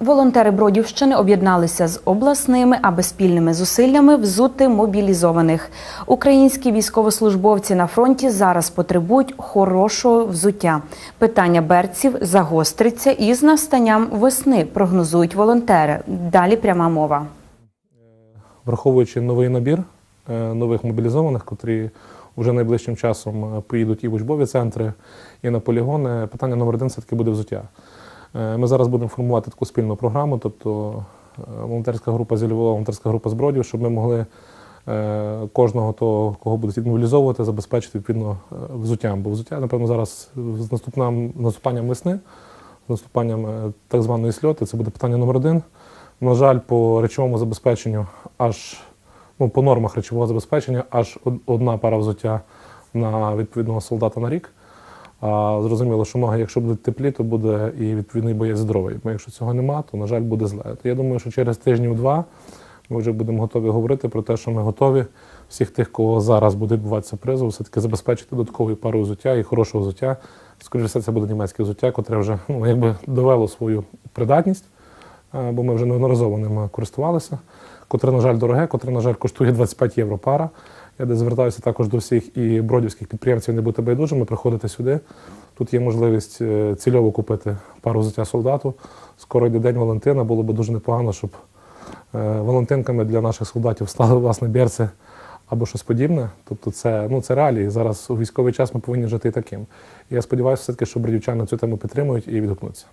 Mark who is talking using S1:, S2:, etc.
S1: Волонтери Бродівщини об'єдналися з обласними, аби спільними зусиллями взути мобілізованих. Українські військовослужбовці на фронті зараз потребують хорошого взуття. Питання берців загостриться із настанням весни, прогнозують волонтери. Далі пряма мова.
S2: враховуючи новий набір е, нових мобілізованих, котрі вже найближчим часом е, поїдуть і в учбові центри, і на полігони, питання номер один все-таки буде взуття. Е, Ми зараз будемо формувати таку спільну програму, тобто е, волонтерська група зі Львова, волонтерська група з Бродів, щоб ми могли е, кожного того, кого будуть відмобілізовувати, забезпечити відповідно взуттям. Бо взуття, напевно, зараз з наступним наступанням весни, з наступанням так званої сльоти, це буде питання номер один. На жаль, по речовому забезпеченню, аж ну, по нормах речового забезпечення, аж одна пара взуття на відповідного солдата на рік. А зрозуміло, що ноги, якщо будуть теплі, то буде і відповідний боєць здоровий. Бо якщо цього нема, то, на жаль, буде зле. То я думаю, що через тижнів-два ми вже будемо готові говорити про те, що ми готові всіх тих, кого зараз буде відбуватися призов, все-таки забезпечити додатковою парою взуття і хорошого взуття. Скоріше все, це буде німецьке взуття, котре вже ну, якби довело свою придатність, е, бо ми вже неодноразово ним користувалися, котре, на жаль, дороге, котре, на жаль, коштує 25 євро пара. Я звертаюся також до всіх і бродівських підприємців не бути байдужими, приходити сюди. Тут є можливість е, цільово купити пару взуття солдату. Скоро йде День Валентина, було б дуже непогано, щоб е, Валентинками для наших солдатів стали власне берці або щось подібне. Тобто це, ну, це реалії. Зараз у військовий час ми повинні жити таким. І я сподіваюся, все-таки, що бродівчани цю тему підтримують і відгукнуться.